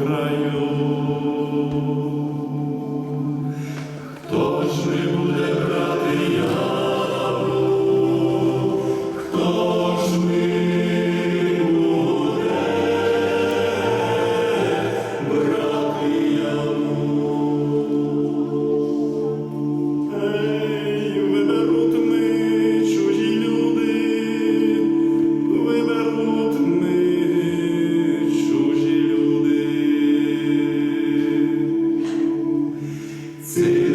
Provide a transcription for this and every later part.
краю. Хто ж не буде See.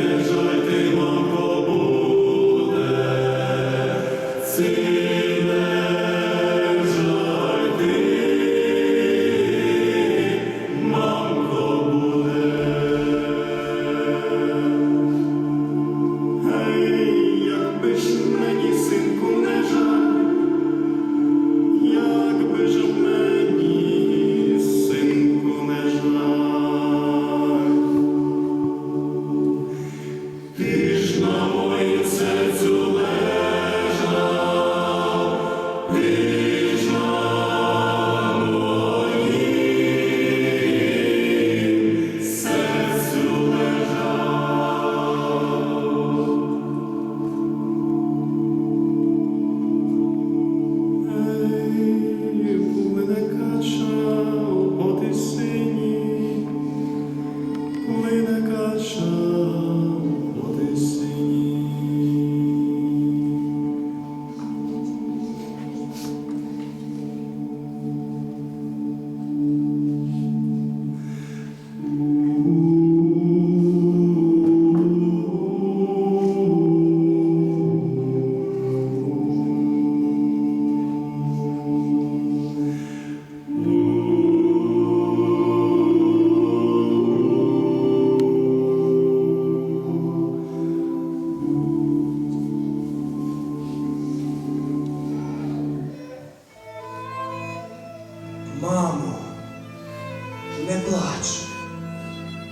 Не плач.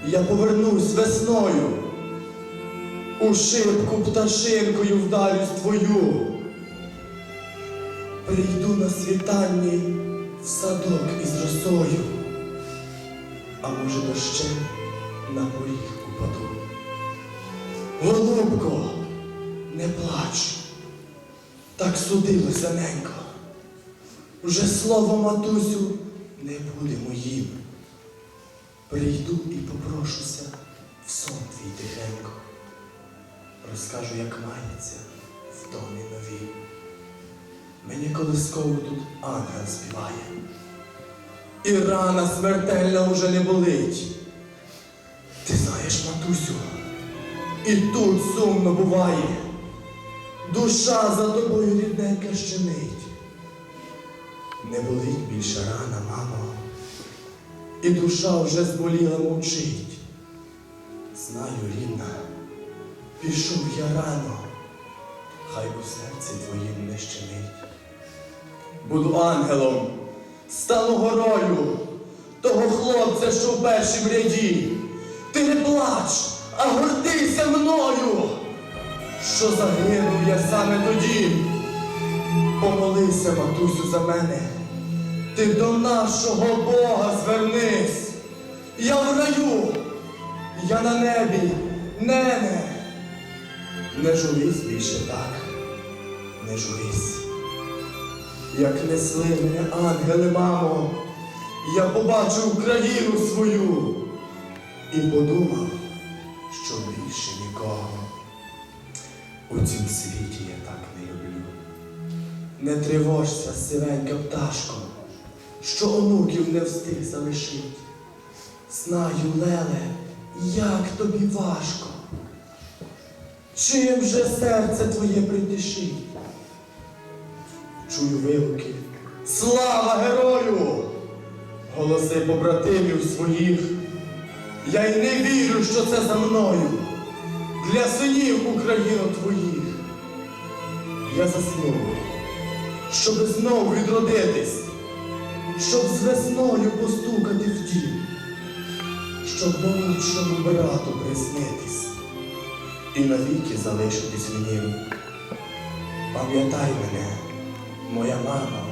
Я повернусь весною. У шибку пташинкою вдарюсь твою. Прийду на світанні в садок із росою, а може дощем на поріг упаду. Голубко, не плач, так судилося ненько. Вже слово матусю не буде моїм. Прийду і попрошуся в сон твій тихенько. Розкажу, як мається в домі нові. Мені колисково тут ангел співає. І рана смертельна уже не болить. Ти знаєш, матусю, і тут сумно буває. Душа за тобою рідненька щемить. Не болить більше рана, мамо, і душа вже зболіла мовчить. Знаю, рідна, пішов я рано, хай у серці твоїм не щемить. Буду ангелом, стану горою того хлопця, що в першім ряді. Ти не плач, а гордися мною, що загинув я саме тоді. Помолися, матусю, за мене. Ти до нашого Бога звернись. Я в раю, я на небі, нене. Не журись більше так, не журись. Як несли мене ангели, мамо, я побачив Україну свою і подумав, що більше нікого у цім світі я так не люблю. Не тривожся, сивенька пташко, що онуків не встиг залишить. Знаю, Леле, як тобі важко. Чим же серце твоє притишить? Чую вигуки. Слава герою! Голоси побратимів своїх. Я й не вірю, що це за мною. Для синів Україну твоїх. Я заснув, щоб знов відродитись, щоб з весною постукати в дім, щоб молодшому брату приснитись і навіки залишитись в нім. Пам'ятай мене, моя мама,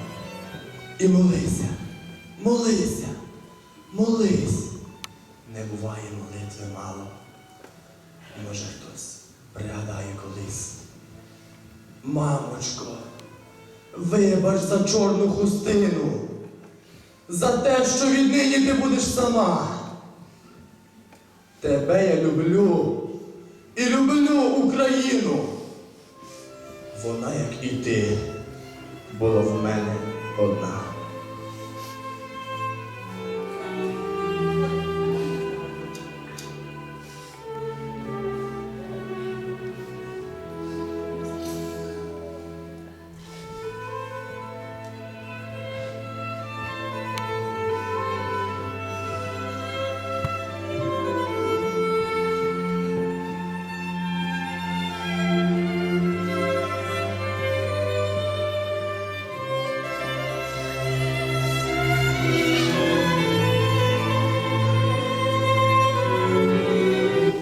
і молися, молися, молись. Не буває молитви мало. Може хтось пригадає колись. Мамочко, вибач за чорну хустину, за те, що віднині ти будеш сама. Тебе я люблю і люблю Україну. Вона, як і ти, була в мене одна.